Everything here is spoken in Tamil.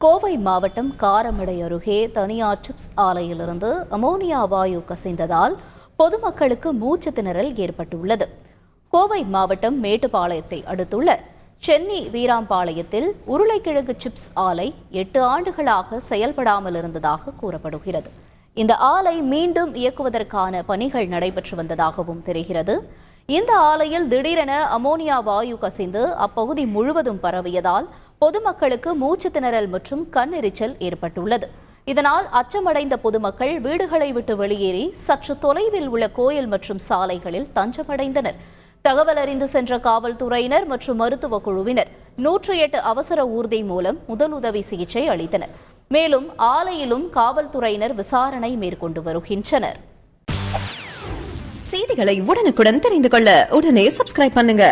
கோவை மாவட்டம் காரமடை அருகே தனியார் சிப்ஸ் ஆலையிலிருந்து அமோனியா வாயு கசிந்ததால் பொதுமக்களுக்கு மூச்சு திணறல் ஏற்பட்டுள்ளது. கோவை மாவட்டம் மேட்டுப்பாளையத்தை அடுத்துள்ள சென்னை வீராம்பாளையத்தில் உருளைக்கிழங்கு சிப்ஸ் ஆலை எட்டு ஆண்டுகளாக செயல்படாமல் இருந்ததாக கூறப்படுகிறது. இந்த ஆலை மீண்டும் இயக்குவதற்கான பணிகள் நடைபெற்று வந்ததாகவும் தெரிகிறது. இந்த ஆலையில் திடீரென அமோனியா வாயு கசிந்து அப்பகுதி முழுவதும் பரவியதால் பொதுமக்களுக்கு மூச்சு திணறல் மற்றும் கண்ணெரிச்சல் ஏற்பட்டுள்ளது. இதனால் அச்சமடைந்த பொதுமக்கள் வீடுகளை விட்டு வெளியேறி சற்று தொலைவில் உள்ள கோயில் மற்றும் சாலைகளில் தஞ்சமடைந்தனர். தகவல் அறிந்து சென்ற காவல்துறையினர் மற்றும் மருத்துவ குழுவினர் நூற்றி எட்டு அவசர ஊர்தி மூலம் முதலுதவி சிகிச்சை அளித்தனர். மேலும் ஆலையிலும் காவல்துறையினர் விசாரணை மேற்கொண்டு வருகின்றனர். செய்திகளை உடனுக்குடன் தெரிந்து கொள்ள உடனே சப்ஸ்கிரைப் பண்ணுங்க.